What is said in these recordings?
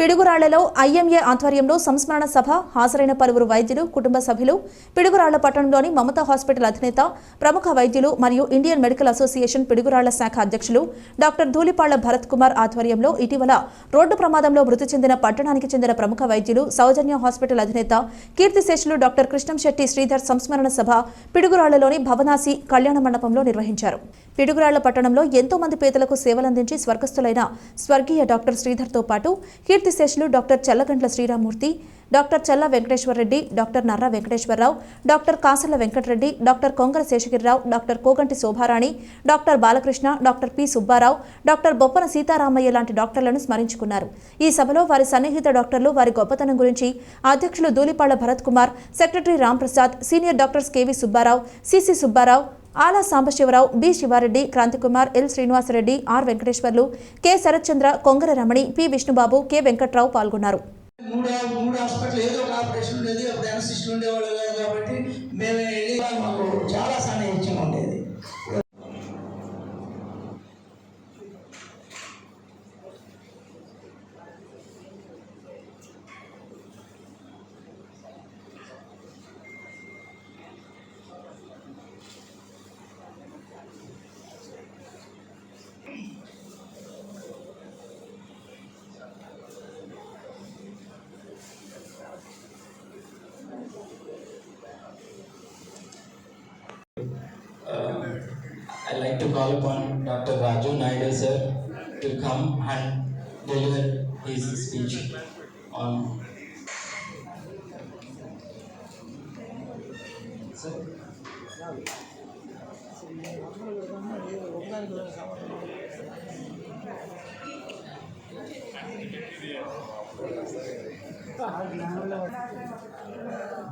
పిడుగురాళ్ళలో IMA ఆధ్వర్యంలో సంస్మరణ సభ హాజరైన పలువురు వైద్యులు కుటుంబ సభ్యులు పిడుగురాళ్ళ పట్టణంలోని మమతా హాస్పిటల్ అధినేత ప్రముఖ వైద్యులు మరియు ఇండియన్ మెడికల్ అసోసియేషన్ పిడుగురాళ్ళ శాఖ అధ్యక్షులు డాక్టర్ ధూళిపాళ్ళ భరత్ కుమార్ ఆధ్వర్యంలో ఇటీవల రోడ్డు ప్రమాదంలో మృతి చెందిన పట్టణానికి చెందిన ప్రముఖ వైద్యులు సౌజన్య హాస్పిటల్ అధినేత కీర్తిశేషులు డాక్టర్ కృష్ణంశెట్టి శ్రీధర్ సంస్మరణ సభ పిడుగురాళ్ళలోని భవనాసి కళ్యాణ మండపంలో నిర్వహించారు. పిడుగురాళ్ళ పట్టణంలో ఎంతో మంది పేదలకు సేవలందించి స్వర్గస్థులైన స్వర్గీయ డాక్టర్ శ్రీధర్తో పాటు కీర్తిశేషులు doctor Challagantla Sriramurthy doctor Challa Venkateswarareddy doctor Narra Venkateswararao doctor Kasala Venkatareddy doctor Kongara Seshagirirao doctor Koganti Shobharani doctor Balakrishna doctor P Subbarao doctor Boppana Sitaramaiah లాంటి డాక్టర్లను స్మరించుకున్నారు. ఈ సభలో వారి సన్నిహిత డాక్టర్లు వారి గొప్పతనం గురించి అధ్యక్షులు Dhulipalla Bharat Kumar secretary Ramprasad senior doctors KV Subbarao CC Subbarao Ala Sambasivarao B. Sivareddy Kranthikumar L. Srinivasareddy R. Venkateswarlu K. Sarathchandra Kongara Ramani P. Vishnubabu K. Venkatrao పాల్గొన్నారు. మూడు మూడు హాస్పిటల్ ఏదో ఒక ఆపరేషన్ ఉండేది అప్పుడు అనసిస్టులు ఉండేవాళ్ళు కాబట్టి మేము to call upon Dr. Raju Naidu sir to come and deliver his speech on.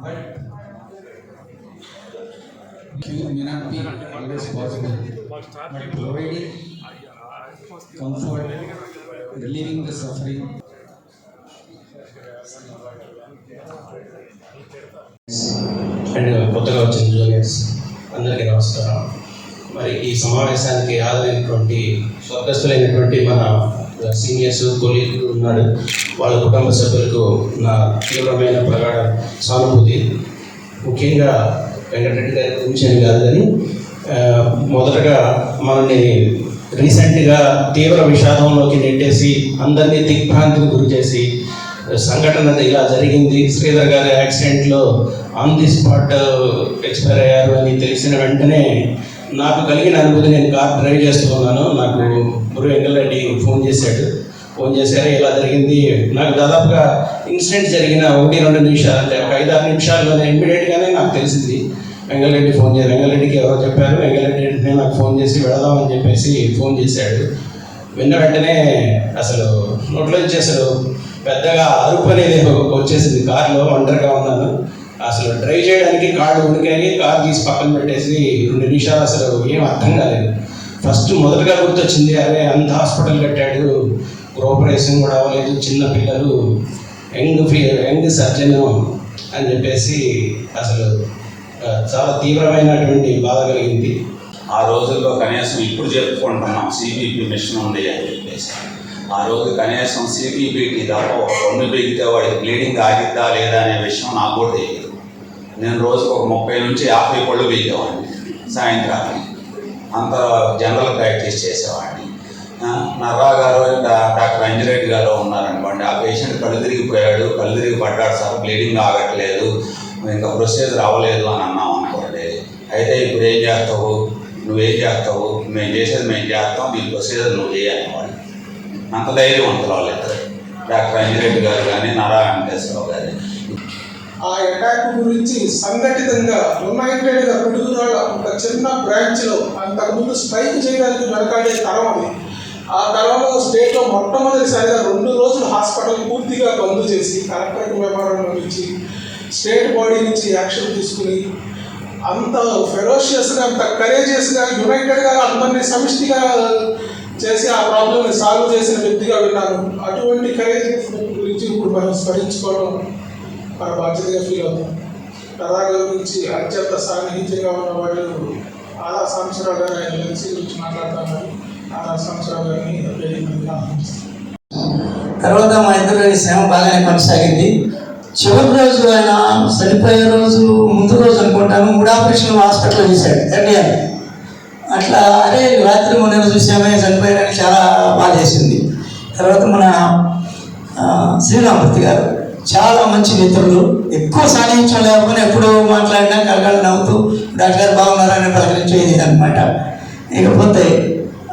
But cure may not be always possible, but providing comfort, relieving the suffering. And కొత్తగా వచ్చిన జూనియర్స్ అందరికీ నమస్కారం మరి ఈ సమావేశానికి ఆదరైనటువంటి స్వర్గస్థులైనటువంటి మన సీనియర్స్ కొలీగ్ ఉన్నాడు వాళ్ళ కుటుంబ సభ్యులకు నా తీవ్రమైన ప్రగాఢ సానుభూతి ముఖ్యంగా వెంకటరెడ్డి గారి గురించి అని కాదు కానీ మొదటగా మనల్ని రీసెంట్గా తీవ్ర విషాదంలోకి నెట్టేసి అందరినీ దిగ్భ్రాంతికి గురి చేసి సంఘటన ఇలా జరిగింది. శ్రీధర్ గారి యాక్సిడెంట్లో ఆన్ ది స్పాట్ ఎక్స్పైర్ అయ్యారు అని తెలిసిన వెంటనే నాకు కలిగిన అనుభూతి నేను కార్ డ్రైవ్ చేస్తూ ఉన్నాను. నాకు వెంకల్ వెంకలరెడ్డి ఫోన్ చేశాడు. ఫోన్ చేశారు ఇలా జరిగింది. నాకు దాదాపుగా ఇన్సిడెంట్ జరిగిన ఒకటి రెండు నిమిషాలు అంటే ఒక ఐదారు నిమిషాల్లోనే ఇమ్మీడియట్గానే నాకు తెలిసింది. వెంగళరెడ్డి ఫోన్ చేశారు వెంగళరెడ్డికి ఎవరో చెప్పారు వెంగళరెడ్డి వెంటనే నాకు ఫోన్ చేసి వెళదామని చెప్పేసి ఫోన్ చేశాడు. విన్న వెంటనే అసలు నోట్లోంచి అసలు పెద్దగా అరుపు అనేది వచ్చేసింది. కారులో ఒంటరిగా ఉన్నాను. అసలు డ్రైవ్ చేయడానికి కార్డు ఉడికాయి కార్ తీసి పక్కన పెట్టేసి రెండు నిమిషాలు అసలు ఏం అర్థం కాలేదు. ఫస్ట్ మొదటగా గుర్తొచ్చింది అరే అంత హాస్పిటల్ కట్టాడు ఆపరేషన్ కూడా అవ్వలేదు. చిన్న పిల్లలు యంగ్ ఫీ యంగ్ సర్జన్ అని చెప్పేసి అసలు చాలా తీవ్రమైనటువంటి బాధ కలిగింది. ఆ రోజుల్లో కనీసం ఇప్పుడు చెప్పుకుంటున్నాం సిబిపి మిషన్ ఉంది అని చెప్పేసి. ఆ రోజు కనీసం సిబిపికి తప్ప ఒక పన్ను బిగితే వాడికి బ్లీడింగ్ ఆగిద్దా లేదా అనే విషయం నాకు కూడా తెలియదు. నేను రోజుకు ఒక ముప్పై నుంచి యాభై పళ్ళు బీగేవాడిని సాయంత్రానికి. అంత జనరల్ ప్రాక్టీస్ చేసేవాడిని. నర్రా గారు డాక్టర్ అంజిరెడ్డి గారు ఉన్నారనుకోండి ఆ పేషెంట్ కళ్ళు తిరిగిపోయాడు కళ్ళు తిరిగి పడ్డాడు సార్ బ్లీడింగ్ ఆగట్లేదు ఇంకా ప్రొసీజర్ అవ్వలేదు అని అన్నాం అనుకోండి. అయితే ఇప్పుడు ఏం చేస్తావు? నువ్వేం చేస్తావు? మేము చేసేది మేము చేస్తాం నీ ప్రొసీజర్ నువ్వు చేయాలి అంత ధైర్యవంతులు వాళ్ళిద్దరు డాక్టర్ అంజిరెడ్డి గారు కానీ నారా వెంకటేశ్వరరావు గారు ఆ అటాక్ గురించి సంఘటితంగా యునైటెడ్గా పిడుగురాళ్ళ ఒక చిన్న బ్రాంచ్లో అంతకుముందు స్ట్రైక్ చేయడానికి వెనకాడే తరం అది. ఆ తరంలో స్టేట్లో మొట్టమొదటిసారిగా రెండు రోజులు హాస్పిటల్ పూర్తిగా బంద్ చేసి కలెక్టరేట్ మెమోరాండం ఇచ్చి స్టేట్ బాడీ నుంచి యాక్షన్ తీసుకుని అంత ఫెరోషియస్గా అంత కరేజియస్గా యునైటెడ్గా అందరినీ సమిష్టిగా చేసి ఆ ప్రాబ్లమ్ని సాల్వ్ చేసిన వ్యక్తిగా విన్నాను. అటువంటి కరేజ్ గురించి ఇప్పుడు మనం స్మరించుకోవడం మన బాధ్యతగా ఫీల్ అవుతాం అలాగే గురించి అత్యంత సాన్నిహిత్యంగా ఉన్న వాళ్ళు ఆదా సంవత్సరాలు ఆయన కలిసి గురించి మాట్లాడుతున్నారు. తర్వాత మా ఇద్దరు సేవ బాగానే కొనసాగింది. చివరి రోజు ఆయన చనిపోయే రోజు ముందు రోజు అనుకుంటాను మూడు ఆపరేషన్ హాస్పిటల్లో చేశాడు ఎన్టీఆర్. అట్లా అరే రాత్రి మొన్న చూసామే చనిపోయారని చాలా బాధ చేసింది తర్వాత మన శ్రీరామూర్తి గారు చాలా మంచి మిత్రులు. ఎక్కువ సాన్నిహిత్యం లేకపోయినా ఎప్పుడు మాట్లాడినా కలగలు నవ్వుతూ డాక్టర్ గారు బాగున్నారని ప్రకటించేది అనమాట ఇకపోతే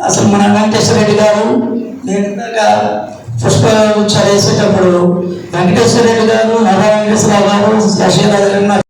అసలు మన వెంకటేశ్వర రెడ్డి గారు నేను ఇందాక పుష్ప చదివేసేటప్పుడు వెంకటేశ్వర రెడ్డి గారు నారాయణ వెంకటేశ్వరరావు గారు శశిధర్ గారు